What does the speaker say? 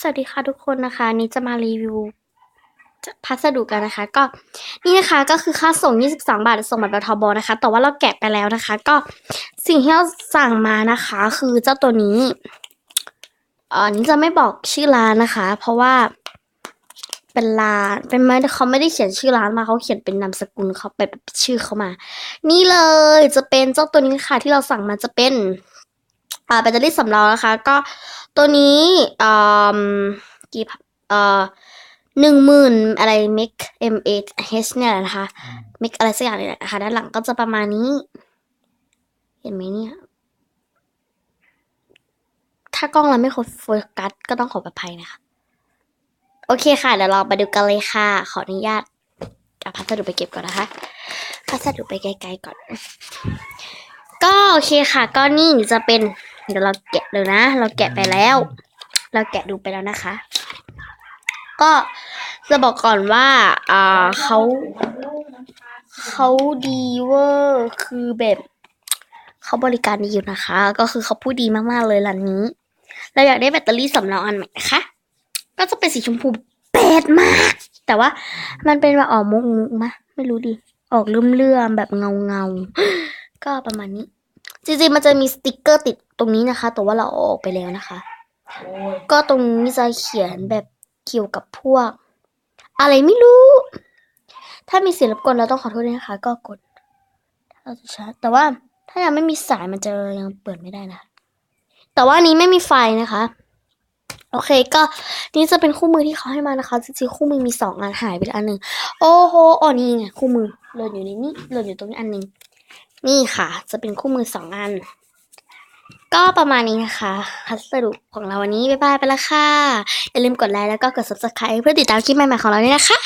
สวัสดีค่ะทุกคนนะคะนี้จะมารีวิวพัสดุกันนะคะ ก็นี่นะคะก็คือค่าส่ง 22 บาทส่งบัตรบทบนะคะ แต่ว่าเราแกะไปแล้วนะคะ ก็สิ่งที่เราสั่งมานะคะ คือเจ้าตัวนี้เอ่อนี้จะไม่บอกชื่อร้านนะคะ เพราะว่าเป็นร้านเป็นไม่เขาไม่ได้เขียนชื่อร้านมาเขาเขียนเป็นนามสกุลเขาเป็นชื่อเขามา นี่เลยจะเป็นเจ้าตัวนี้ค่ะที่เราสั่งมาจะเป็น แบตเตอรี่สำรองนะคะ ก็ตัวนี้อ่ากี่พันเอ่อหนึ่งหมื่นอะไรเมก M A H เนี่ยแหละนะคะเมกอะไรสักอย่างเนี่ยแหละนะคะ ด้านหลังก็จะประมาณนี้ เห็นไหมเนี่ย ถ้ากล้องเราไม่ครบโฟกัสก็ต้องขออภัยนะคะ โอเคค่ะ เดี๋ยวเราไปดูกันเลยค่ะ ขออนุญาตเอาพัสดุไปเก็บก่อนนะคะพัสดุไปไกลๆก่อน ก็โอเคค่ะ ก็นี่จะเป็น เดี๋ยวเราแกะเลยนะ เราแกะไปแล้ว เราแกะดูไปแล้วนะคะ ก็จะบอกก่อนว่าอ่าเขาเขาดีเวอร์คือแบบเขาบริการดีอยู่นะคะ ก็คือเขาพูดดีมากๆเลยร้านนี้ เราอยากได้แบตเตอรี่สำรองอันใหม่นะคะ ก็จะเป็นสีชมพูแปดมาก แต่ว่ามันเป็นแบบออกมุกมุกๆมะไม่รู้ดิ ออกเลื่อมๆแบบเงาเงาๆก็ประมาณนี้ จริงๆมันจะมีสติกเกอร์ติดตรงนี้นะคะ แต่ว่าเราเอาออกไปแล้วนะคะ ก็ตรงนี้จะเขียนแบบเกี่ยวกับพวก อะไรไม่รู้ ถ้ามีเสียงรบกวนเราต้องขอโทษด้วยนะคะ ก็กดเราจะชาแต่ว่าถ้ายังไม่มีสายมันจะยังเปิดไม่ได้นะ แต่ว่านี้ไม่มีไฟนะคะ โอเคก็นี่จะเป็นคู่มือที่เขาให้มานะคะจริงๆคู่มือมีสองอันหายไปอันหนึ่งโอ้โหอ๋อนี่ไงคู่มือหล่นอยู่ในนี้หล่นอยู่ตรงนี้อันหนึ่ง นี่ค่ะ จะเป็นคู่มือสองอัน ก็ประมาณนี้นะคะพัสดุของเราวันนี้ บ๊ายบายไปแล้วค่ะ อย่าลืมกดไลค์แล้วก็กด subscribe เพื่อติดตามคลิปใหม่ๆของเราด้วยนะคะ